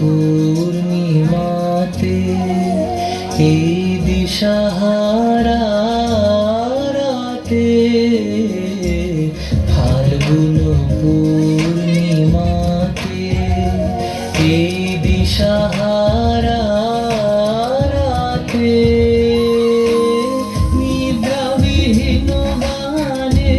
পূর্ণিমাতে এই দিশাহারা রাতে ফাল্গুন পূর্ণিমাতে এই দিশাহারা রাতে নিদ্রাবিহীন গানে